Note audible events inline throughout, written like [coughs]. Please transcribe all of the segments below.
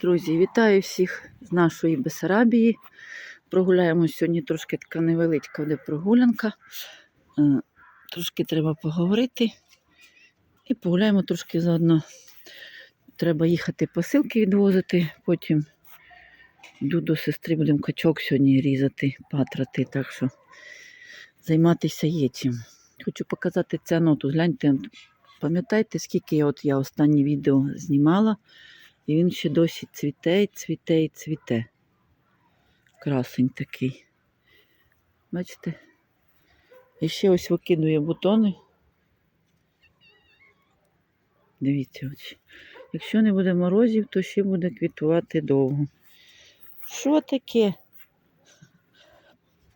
Друзі, вітаю всіх з нашої Бесарабії. Прогуляємо сьогодні трошки така невеличка буде прогулянка. Е, Трошки треба поговорити. І погуляємо трошки заодно. Треба їхати посилки відвозити, потім йду до сестри, будемо качок сьогодні різати, патрати. Так що займатися є чим. Хочу показати цю ноту. Гляньте, пам'ятаєте, скільки от я останнє відео знімала? І він ще досі цвіте, цвіте і цвіте. Красень такий. Бачите? І ще ось викидує бутони. Дивіться, ось. Якщо не буде морозів, то ще буде квітувати довго. Що таке?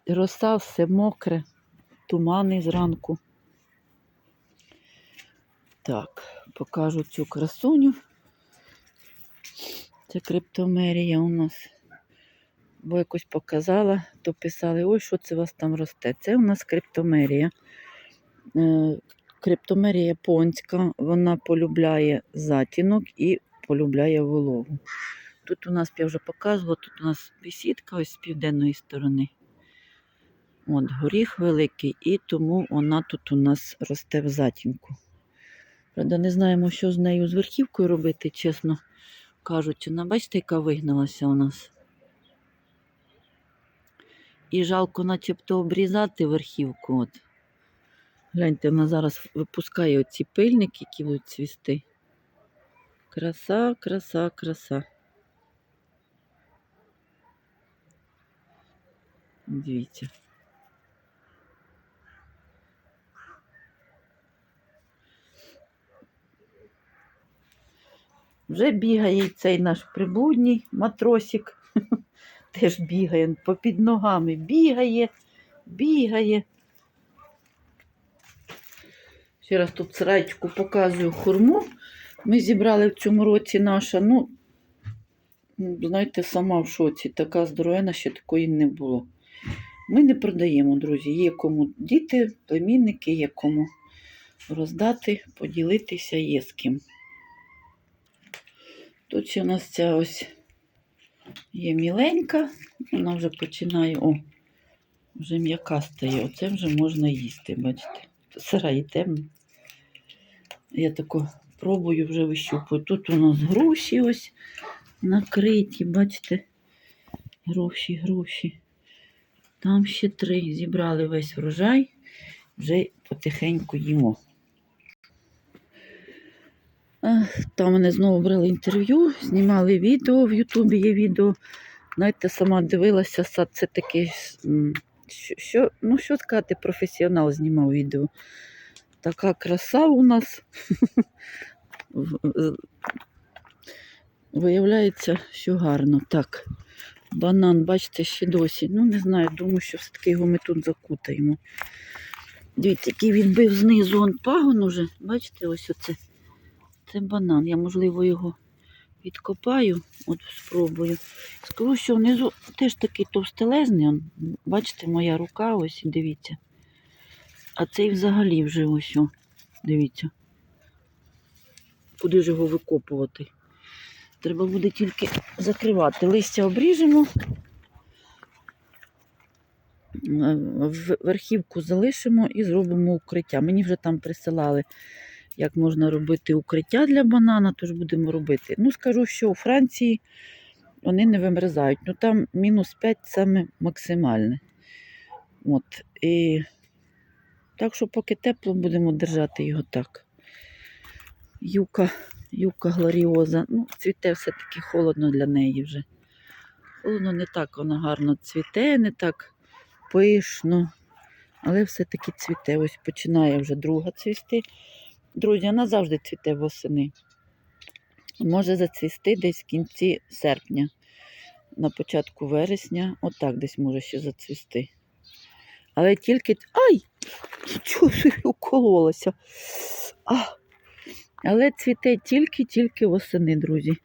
Роса все мокре, тумани зранку. Так, покажу цю красуню. Це криптомерія у нас. Бо якось показала, то писали, ой, що це у вас там росте. Це у нас криптомерія. Е, Криптомерія японська, вона полюбляє затінок і полюбляє вологу. Тут у нас, я вже показувала, тут у нас бесідка ось з південної сторони. От, горіх великий, і тому вона тут у нас росте в затінку. Правда, не знаємо, що з нею з верхівкою робити, чесно кажучи. Ну, бачите, яка вигналася у нас. І жалко начебто обрізати верхівку. От. Гляньте, вона зараз випускає оці пильники, які будуть цвісти. Краса, краса, краса. Дивіться. Вже бігає цей наш приблудній матросик. [laughs] Теж бігає попід ногами. Бігає, бігає. Ще раз тут срачку показую хурму. Ми зібрали в цьому році наша, ну, знаєте, сама в шоці. Така здоровена, ще такої не було. Ми не продаємо, друзі. Є кому діти, племінники, є кому роздати, поділитися є з ким. Тут ще у нас ця ось є міленька, вона вже починає, о, вже м'яка стає. Оце вже можна їсти, бачите. Сира і темна. Я тако пробую вже вищупую. Тут у нас груші ось накриті, бачите? Груші, груші. Там ще три. Зібрали весь врожай, вже потихеньку їмо. Там мене знову брали інтерв'ю, знімали відео, в Ютубі є відео. Знаєте, сама дивилася, сад це такий, що, що, ну що сказати, професіонал знімав відео. Така краса у нас. [laughs] Виявляється, що гарно. Так, банан, бачите, ще досі. Ну, не знаю, думаю, що все-таки його ми тут закутаємо. Дивіться, який відбив знизу он пагон уже. Бачите, ось оце. Це банан. Я, можливо, його відкопаю, от спробую. Скажу, що внизу теж такий товстелезний. Он, бачите, моя рука, ось, дивіться. А цей взагалі вже ось, дивіться. Куди ж його викопувати? Треба буде тільки закривати. Листя обріжемо, е, верхівку залишимо і зробимо укриття. Мені вже там присилали як можна робити укриття для банана, тож будемо робити. Ну, скажу, що у Франції вони не вимерзають. Ну там мінус 5 саме максимальне. От. І... Так що, поки тепло, будемо держати його так. Юка, юка глоріоза. Ну, цвіте все-таки холодно для неї вже. Холодно не так вона гарно цвіте, не так пишно. Але все-таки цвіте. Ось починає вже друга цвісти. Друзі, вона завжди цвіте восени. Може зацвісти десь в кінці серпня, на початку вересня, отак десь може ще зацвісти. Але тільки. Ай! Чого ж укололася? А! Але цвіте тільки-тільки восени, друзі.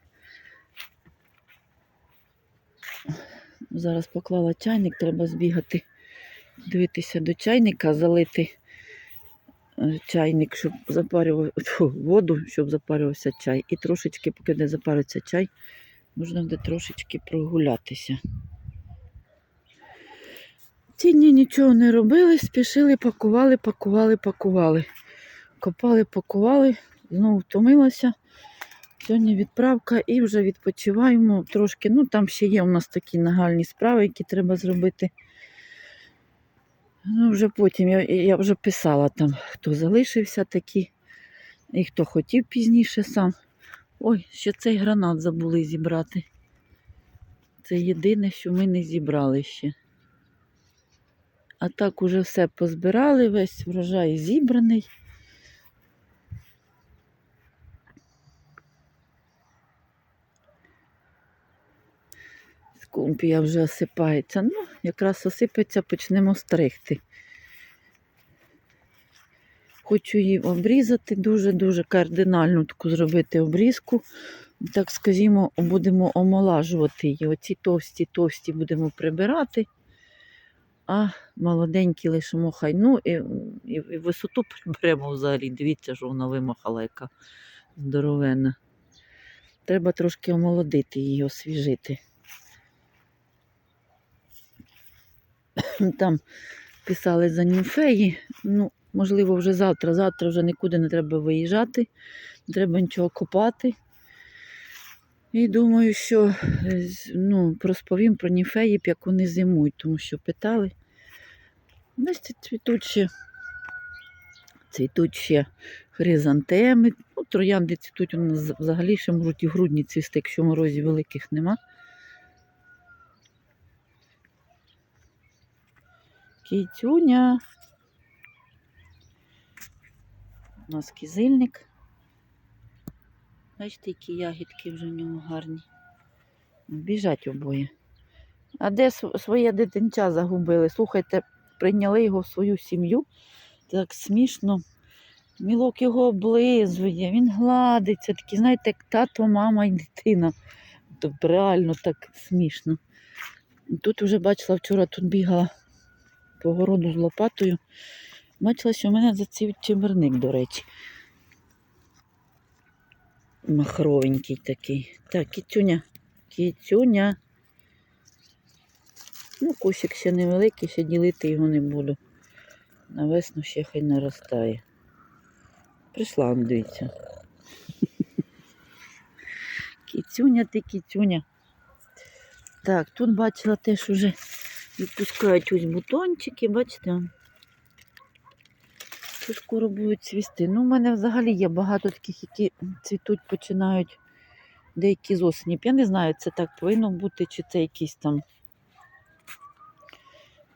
Зараз поклала чайник, треба збігати, дивитися до чайника, залити чайник, щоб запарював воду, щоб запарювався чай. І трошечки, поки не запариться чай, Можна буде трошечки прогулятися. Ці дні нічого не робили, спішили, пакували, пакували, пакували. Копали, пакували, знову втомилася. Сьогодні відправка і вже відпочиваємо трошки. Ну, там ще є у нас такі нагальні справи, які треба зробити. Ну, вже потім я, я вже писала там, хто залишився такі, і хто хотів пізніше сам. Ой, ще цей гранат забули зібрати. Це єдине, що ми не зібрали ще. А так уже все позбирали, весь врожай зібраний. Скумпія вже осипається. Ну, якраз осипеться, почнемо стригти. Хочу її обрізати дуже-дуже кардинальну таку зробити обрізку. Так скажімо, будемо омолажувати її. Оці товсті, товсті будемо прибирати, а молоденькі лишимо хай. Ну і, і, і висоту приберемо взагалі. Дивіться, що вона вимахала, яка здоровенна. Треба трошки омолодити її, освіжити. [coughs] Там писали за німфеї. Ну, можливо, вже завтра. Завтра вже нікуди не треба виїжджати, не треба нічого копати. І думаю, що ну, розповім про німфеїв, як вони зимують, тому що питали. Десь ці цвітуть ще хризантеми. Ну, троянди цвітуть нас взагалі ще можуть і грудні цвісти, якщо морозів великих нема. Кітюня. У нас кизильник. Бачите, які ягідки вже в нього гарні. Біжать обоє. А де своє дитинча загубили? Слухайте, прийняли його в свою сім'ю. Так смішно. Мілок його облизує, він гладиться, такий, знаєте, як тато, мама і дитина. Тобто реально так смішно. Тут вже бачила, вчора тут бігала по городу з лопатою. Бачила, що в мене зацвів чимерник, до речі. Махровенький такий. Так, кітюня, кітюня. Ну, кущик ще невеликий, ще ділити його не буду. На весну ще хай наростає. Прийшла, дивіться. Кітюня ти, кітюня. Так, тут бачила теж уже відпускають ось бутончики, бачите? Що скоро будуть цвісти. Ну, у мене взагалі є багато таких, які цвітуть, починають деякі з осені. Я не знаю, це так повинно бути, чи це якісь там,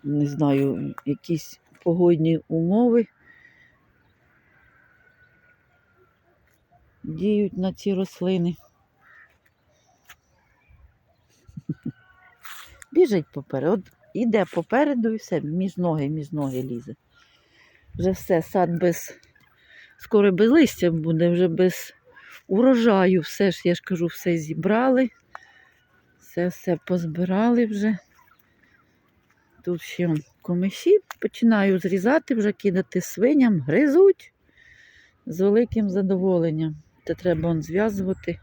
не знаю, якісь погодні умови діють на ці рослини. [laughs] Біжить попереду. Іде попереду і все, між ноги, між ноги лізе. Вже все, сад без, скоро без листя буде, вже без урожаю. Все ж, я ж кажу, все зібрали. Все все позбирали вже. Тут ще комиші починаю зрізати, вже кидати свиням, гризуть з великим задоволенням. Це треба зв'язувати.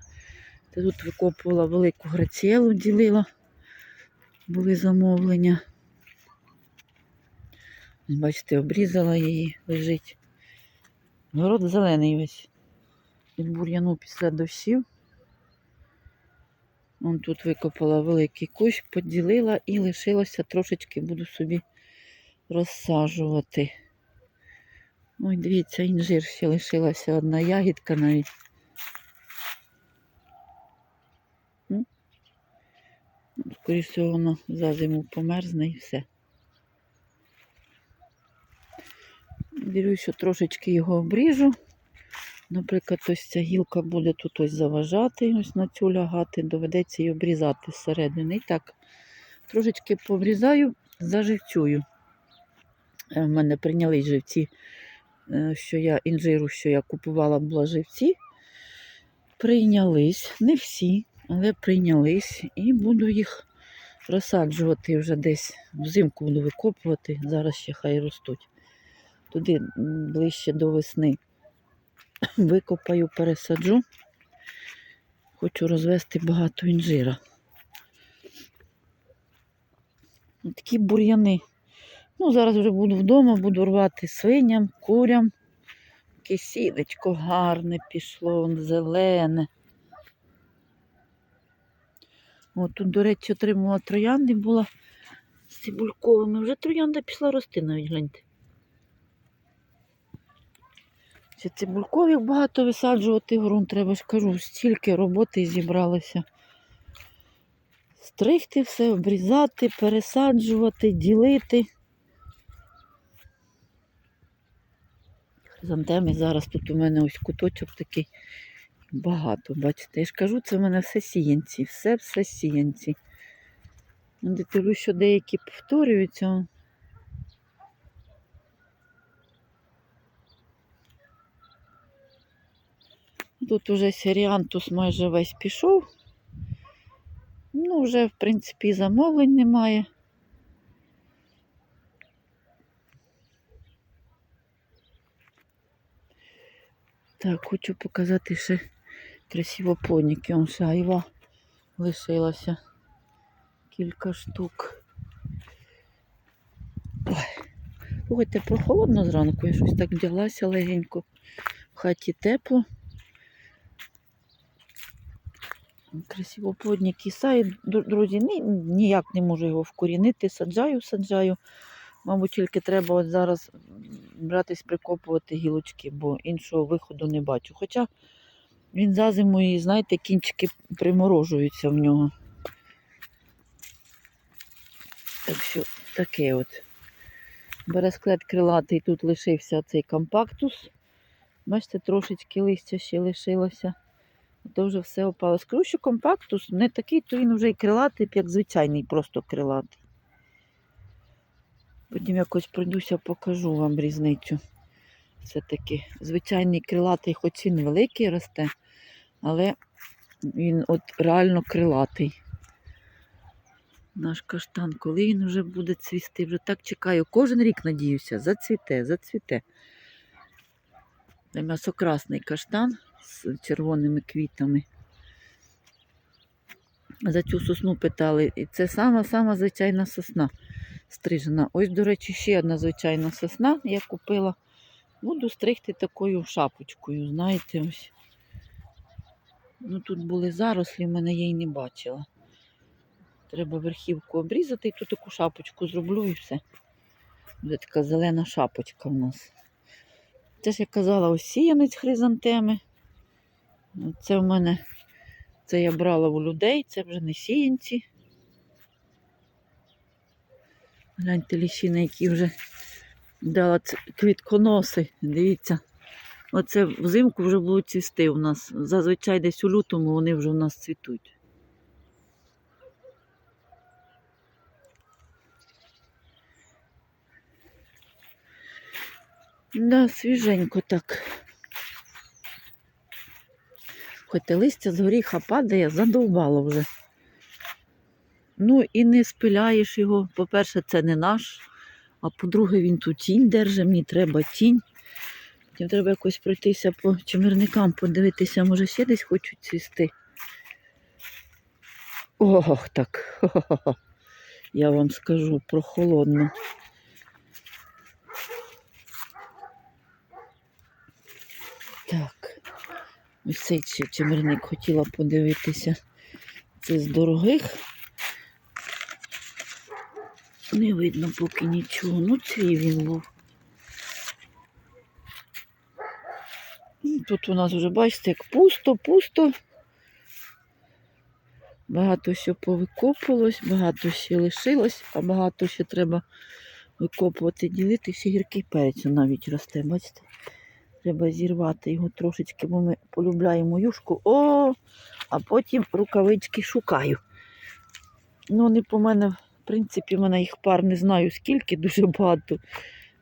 Тут викопувала велику граціелу, ділила, були замовлення. Бачите, обрізала її, лежить. Город зелений весь. Від бур'яну після дощів. Вон тут викопала великий кущ, поділила і лишилося трошечки буду собі розсаджувати. Ой, дивіться, інжир ще лишилася одна ягідка навіть. Скоріше всього, воно за зиму померзне і все. Вірю, що трошечки його обріжу. Наприклад, ось ця гілка буде тут ось заважати, ось на цю лягати, доведеться її обрізати зсередини. І так, трошечки пообрізаю, заживцюю. Е, В мене прийняли живці, е, що я інжиру, що я купувала, була живці. Прийнялись, не всі, але прийнялись. І буду їх розсаджувати вже десь взимку буду викопувати. Зараз ще хай ростуть. Туди ближче до весни [clears throat] викопаю, пересаджу. Хочу розвести багато інжира. Такі бур'яни. Ну, зараз вже буду вдома, буду рвати свиням, курям. Таке сінечко гарне пішло, зелене. От тут, до речі, отримала троянди, була з цибульковими. Вже троянда пішла рости навіть, гляньте. Ще цибулькових багато висаджувати ґрунт, треба ж кажу, стільки роботи зібралося. Стригти все, обрізати, пересаджувати, ділити. Хризантеми зараз тут у мене ось куточок такий багато. Бачите, я ж кажу, це в мене все сіянці, все все сіянці. Ну, Дивлюсь, що деякі повторюються. Тут уже серіантус майже весь пішов. Ну, вже, в принципі, замовлень немає. Так, хочу показати ще красиво поніки. Он ще айва лишилася. Кілька штук. Ой. Слухайте, прохолодно зранку, я щось так вдяглася легенько. В хаті тепло. Красиво плодник кисає. Друзі, ні, ніяк не можу його вкорінити. Саджаю, саджаю. Мабуть, тільки треба от зараз братись прикопувати гілочки, бо іншого виходу не бачу. Хоча він за зиму і, знаєте, кінчики приморожуються в нього. Так що таке от. Бересклет крилатий, тут лишився цей компактус. Бачите, трошечки листя ще лишилося. То вже все опало. Скажу, що компактус не такий, то він вже і крилатий, як звичайний, просто крилатий. Потім якось пройдуся, покажу вам різницю. Все-таки звичайний крилатий, хоч він великий росте, але він от реально крилатий. Наш каштан, коли він вже буде цвісти, вже так чекаю. Кожен рік надіюся, зацвіте, зацвіте. Це м'ясокрасний каштан з червоними квітами. За цю сосну питали. І це сама-сама звичайна сосна стрижена. Ось, до речі, ще одна звичайна сосна я купила. Буду стригти такою шапочкою, знаєте, ось. Ну, тут були зарослі, в мене я її не бачила. Треба верхівку обрізати і тут таку шапочку зроблю і все. Буде така зелена шапочка в нас. Це ж я казала, ось сіянець хризантеми. Це в мене, це я брала у людей, це вже не сіянці. Гляньте ліщини, які вже ц- квітконоси. Дивіться. Оце взимку вже будуть цвісти у нас. Зазвичай десь у лютому вони вже у нас цвітуть. Да, свіженько так. Хоч листя з горіха падає, задовбало вже. Ну і не спиляєш його. По-перше, це не наш. А по-друге, він тут тінь держить, мені треба тінь. Потім треба якось пройтися по чимирникам, подивитися, може ще десь хочуть цвісти. Ох, так. хо-хо-хо. [laughs] Я вам скажу прохолодно. Так. Ось цей чимирник хотіла подивитися. Це з дорогих. Не видно поки нічого. Ну, цвій він був. Ну, Тут у нас вже, бачите, як пусто, пусто. Багато що повикопувалось, багато ще лишилось, а багато ще треба викопувати, ділити. Ще гіркий перець навіть росте, бачите? Треба зірвати його трошечки, бо ми полюбляємо юшку. О, а потім рукавички шукаю. Ну, вони по мене, принципі, в мене їх пар не знаю скільки, [laughs] дуже багато.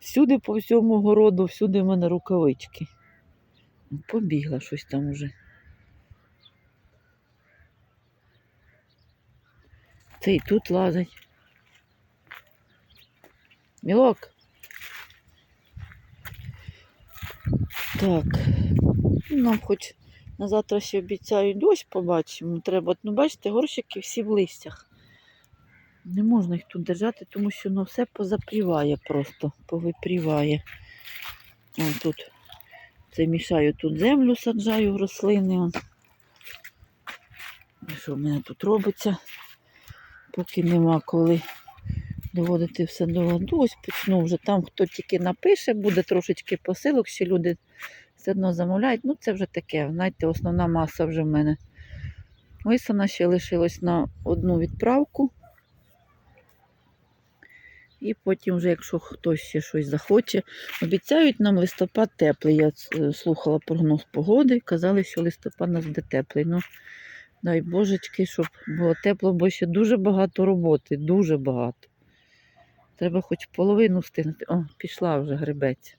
Всюди по всьому городу, всюди в мене рукавички. Побігла щось там уже. Це і тут лазить. Мілок. Так. Ну, Нам хоч На завтра ще обіцяють дощ побачимо. Треба, ну бачите, горщики всі в листях. Не можна їх тут держати, тому що ну, все позапріває просто, повипріває. Вон тут це мішаю тут землю, саджаю рослини. Он. Що в мене тут робиться? Поки нема коли доводити все до ладу. Ось почну вже там, хто тільки напише, буде трошечки посилок, ще люди все одно замовляють. Ну, це вже таке, знаєте, основна маса вже в мене. Ось вона ще лишилась на одну відправку. І потім, вже, якщо хтось ще щось захоче, обіцяють нам листопад теплий. Я е, слухала прогноз погоди, казали, що листопад у нас буде теплий. Ну, дай божечки, щоб було тепло, бо ще дуже багато роботи, дуже багато. Треба хоч половину встигнути. О, пішла вже грибець.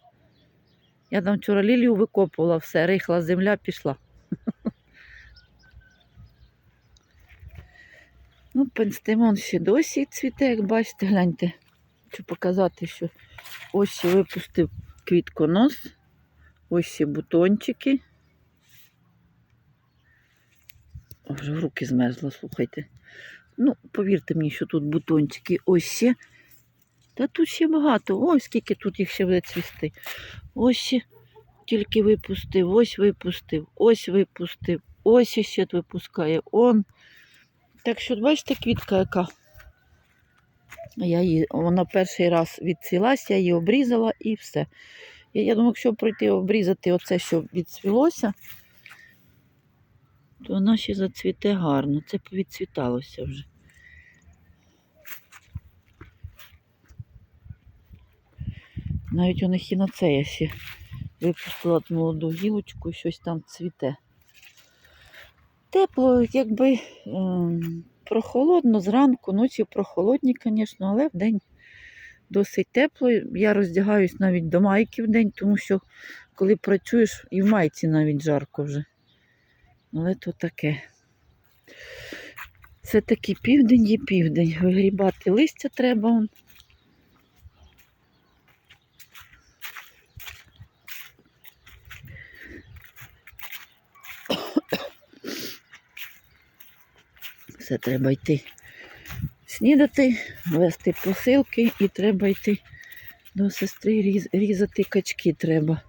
Я там вчора лілію викопувала, все, рихла земля пішла. [laughs] Ну, пенстемон ще досі цвіте, як бачите, гляньте. Хочу показати, що ось випустив квітконос, ось ще бутончики. Вже в руки змерзла, слухайте. Ну, повірте мені, що тут бутончики ось ще. Та тут ще багато. Ось скільки тут їх ще буде цвісти. Ось тільки випустив, ось випустив, ось випустив, ось ще випускає он. Так що, бачите, квітка яка. Я її, вона перший раз відцвілась, я її обрізала і все. Я, я думаю, якщо пройти обрізати оце, що відцвілося, то вона ще зацвіте гарно. Це повідцвіталося вже. Навіть у них і на це я ще випустила молоду гілочку, щось там цвіте. Тепло, якби ем, прохолодно зранку, ночі прохолодні, звісно, але вдень досить тепло. Я роздягаюсь навіть до майки в день, тому що коли працюєш, і в майці навіть жарко вже. Але то таке. Це такий південь є південь. Вигрібати листя треба. Все треба йти снідати, вести посилки і треба йти до сестри різ- різати качки треба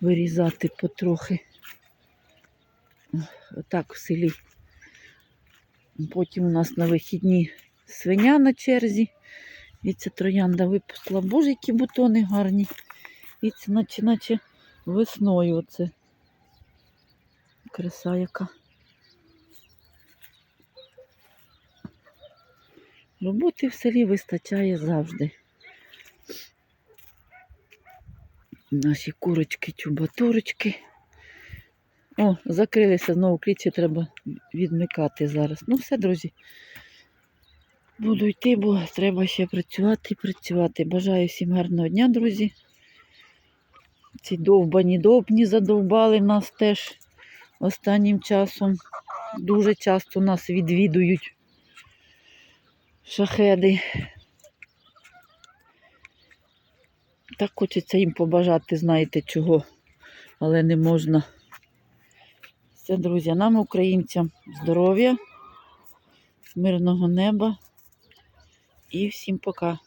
вирізати потрохи. Отак в селі. Потім у нас на вихідні свиня на черзі. І ця троянда випустила. Боже, які бутони гарні. І це наче, наче весною оце. Краса яка. Роботи в селі вистачає завжди. Наші курочки, чубатурочки. О, закрилися знову клітці, треба відмикати зараз. Ну все, друзі. Буду йти, бо треба ще працювати і працювати. Бажаю всім гарного дня, друзі. Ці довбані довбні задовбали нас теж останнім часом. Дуже часто нас відвідують шахеди. Так хочеться їм побажати, знаєте чого, але не можна. Все, друзі, нам, українцям, здоров'я, мирного неба і всім пока.